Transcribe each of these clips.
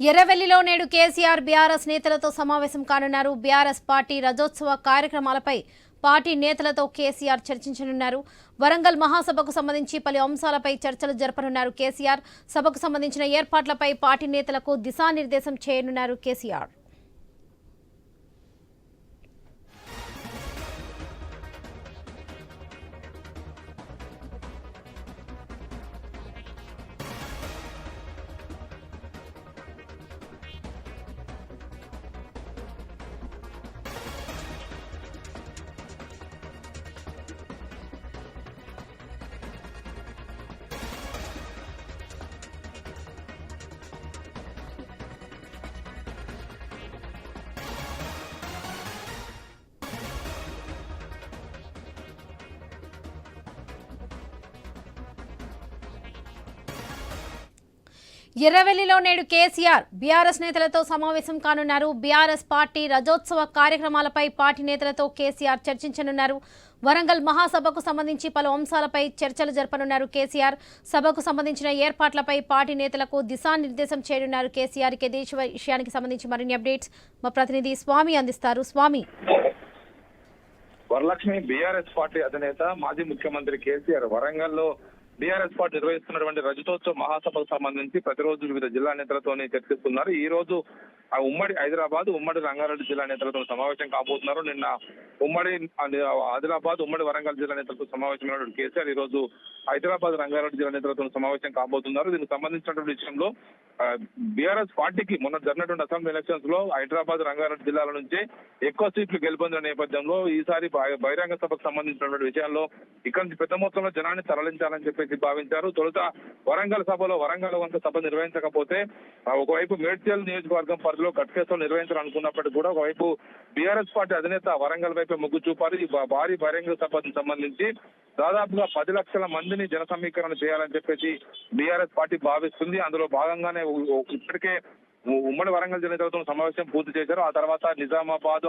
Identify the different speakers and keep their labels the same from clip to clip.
Speaker 1: ఎర్రవెల్లిలో నేడు కేసీఆర్ బీఆర్ఎస్ నేతలతో సమావేశం కానున్నారు. బీఆర్ఎస్ పార్టీ రజోత్సవ కార్యక్రమాలపై పార్టీ నేతలతో కేసీఆర్ చర్చించనున్నారు. వరంగల్ మహాసభకు సంబంధించి పలు అంశాలపై చర్చలు జరపనున్నారు కేసీఆర్. సభకు సంబంధించిన ఏర్పాట్లపై పార్టీ నేతలకు దిశానిర్దేశం చేయనున్నారు కేసీఆర్. ఎర్రవెల్లిలో నేడు కేసీఆర్ బీఆర్ఎస్ నేతలతో సమావేశం కానున్నారు. బీఆర్ఎస్ పార్టీ రజోత్సవ కార్యక్రమాలపై పార్టీ నేతలతో కేసీఆర్ చర్చించనున్నారు. వరంగల్ మహాసభకు సంబంధించి పలు అంశాలపై చర్చలు జరపనున్నారు కేసీఆర్. సభకు సంబంధించిన ఏర్పాట్లపై పార్టీ నేతలకు దిశానిర్దేశం చేయనున్నారు కేసీఆర్. కే దేశ విషయానికి సంబంధించి మరిన్ని అప్డేట్స్ మా ప్రతినిధి స్వామి అందిస్తారు. స్వామి.
Speaker 2: వరలక్ష్మి బీఆర్ఎస్ పార్టీ అధినేత మాజీ ముఖ్యమంత్రి కేసీఆర్ వరంగల్లో బీఆర్ఎస్ పార్టీ నిర్వహిస్తున్నటువంటి రజతోత్సవ మహాసభకు సంబంధించి ప్రతిరోజు వివిధ జిల్లా నేతలతోనే చర్చిస్తున్నారు. ఈ రోజు ఆ ఉమ్మడి హైదరాబాద్ ఉమ్మడి రంగారెడ్డి జిల్లా నేతలతో సమావేశం కాబోతున్నారు. నిన్న ఉమ్మడి ఆదిలాబాద్ ఉమ్మడి వరంగల్ జిల్లా నేతలతో సమావేశమైనటువంటి కేసీఆర్ ఈ రోజు హైదరాబాద్ రంగారెడ్డి జిల్లా నేతలతో సమావేశం కాబోతున్నారు. దీనికి సంబంధించినటువంటి విషయంలో బీఆర్ఎస్ పార్టీకి మొన్న జరిగినటువంటి అసెంబ్లీ ఎలక్షన్స్లో హైదరాబాద్ రంగారెడ్డి జిల్లాల నుంచి ఎక్కువ సీట్లు గెలుపొందిన నేపథ్యంలో ఈసారి బహిరంగ సభకు సంబంధించినటువంటి విషయాల్లో ఇక్కడ నుంచి పెద్ద మొత్తంలో జనాన్ని తరలించాలని చెప్పేసి భావించారు. తొలుత వరంగల్ సభలో వరంగల్ వంక సభ నిర్వహించకపోతే ఒకవైపు మేడ్చల్ నియోజకవర్గం పరిధిలో కట్కేశ్వరం నిర్వహించాలనుకున్నప్పటికీ కూడా ఒకవైపు బీఆర్ఎస్ పార్టీ అధినేత వరంగల్ వైపు మొగ్గు చూపారు ఈ భారీ బహిరంగ సభకు సంబంధించి దాదాపుగా పది లక్షల మందిని జన సమీకరణ చేయాలని చెప్పేసి బీఆర్ఎస్ పార్టీ భావిస్తుంది. అందులో భాగంగానే ऊपर के ఉమ్మడి వరంగల్ జిల్లా నేతలతో సమావేశం పూర్తి చేశారు. ఆ తర్వాత నిజామాబాద్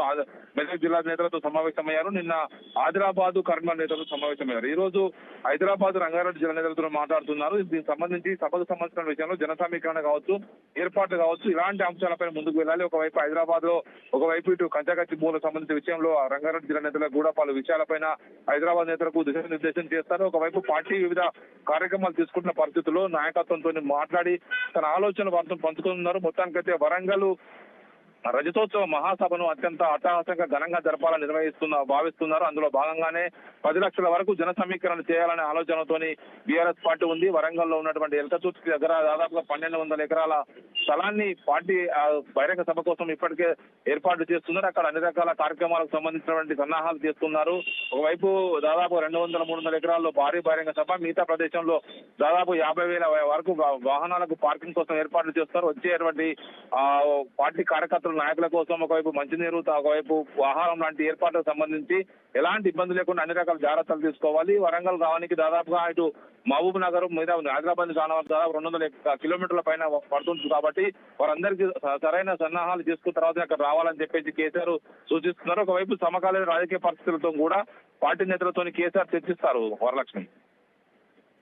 Speaker 2: మెదక్ జిల్లా నేతలతో సమావేశమయ్యారు. నిన్న ఆదిలాబాద్ కర్నూలు నేతలతో సమావేశమయ్యారు. ఈ రోజు హైదరాబాద్ రంగారెడ్డి జిల్లా నేతలతో మాట్లాడుతున్నారు. దీనికి సంబంధించి సభకు సంబంధించిన విషయంలో జన సమీకరణ కావచ్చు ఏర్పాట్లు కావచ్చు ఇలాంటి అంశాలపై ముందుకు వెళ్ళాలి. ఒకవైపు హైదరాబాద్లో ఒకవైపు ఇటు కంచకచ్చి భూములకు సంబంధించిన విషయంలో రంగారెడ్డి జిల్లా నేతలకు కూడా పలు విషయాలపైన హైదరాబాద్ నేతలకు దిశానిర్దేశం చేస్తారు. ఒకవైపు పార్టీ వివిధ కార్యక్రమాలు తీసుకుంటున్న పరిస్థితుల్లో నాయకత్వంతో మాట్లాడి తన ఆలోచనలు వారితో పంచుకున్నారు మొత్తానికైతే వరంగల్. రజతోత్సవ మహాసభను అత్యంత అట్టహాసంగా ఘనంగా జరపాలని నిర్వహిస్తున్న భావిస్తున్నారు. అందులో భాగంగానే పది లక్షల వరకు జన సమీకరణ చేయాలనే ఆలోచనతోని బీఆర్ఎస్ పార్టీ ఉంది. వరంగల్లో ఉన్నటువంటి ఎల్కతూర్తి దగ్గర దాదాపుగా పన్నెండు వందల ఎకరాల స్థలాన్ని పార్టీ బహిరంగ సభ కోసం ఇప్పటికే ఏర్పాటు చేస్తున్నారు. అక్కడ అన్ని రకాల కార్యక్రమాలకు సంబంధించినటువంటి సన్నాహాలు చేస్తున్నారు. ఒకవైపు దాదాపు రెండు వందల మూడు వందల ఎకరాల్లో భారీ బహిరంగ సభ మిగతా ప్రదేశంలో దాదాపు యాభై వేల వరకు వాహనాలకు పార్కింగ్ కోసం ఏర్పాట్లు చేస్తారు. వచ్చేటువంటి ఆ పార్టీ కార్యకర్తల నాయకుల కోసం ఒకవైపు మంచినీరు ఒకవైపు ఆహారం లాంటి ఏర్పాట్లకు సంబంధించి ఎలాంటి ఇబ్బంది లేకుండా అన్ని రకాల జాగ్రత్తలు తీసుకోవాలి. వరంగల్ రావడానికి దాదాపుగా ఇటు మహబూబ్ నగర్ మీద హైదరాబాద్ కానవరం దాదాపు రెండు వందల కిలోమీటర్ల పైన పడుతుంది కాబట్టి వారందరికీ సరైన సన్నాహాలు చేసుకున్న తర్వాత అక్కడ రావాలని చెప్పేసి కేసీఆర్ సూచిస్తున్నారు. ఒకవైపు సమకాలీన రాజకీయ పరిస్థితులతో కూడా పార్టీ నేతలతో కేసీఆర్ చర్చిస్తారు వరలక్ష్మి.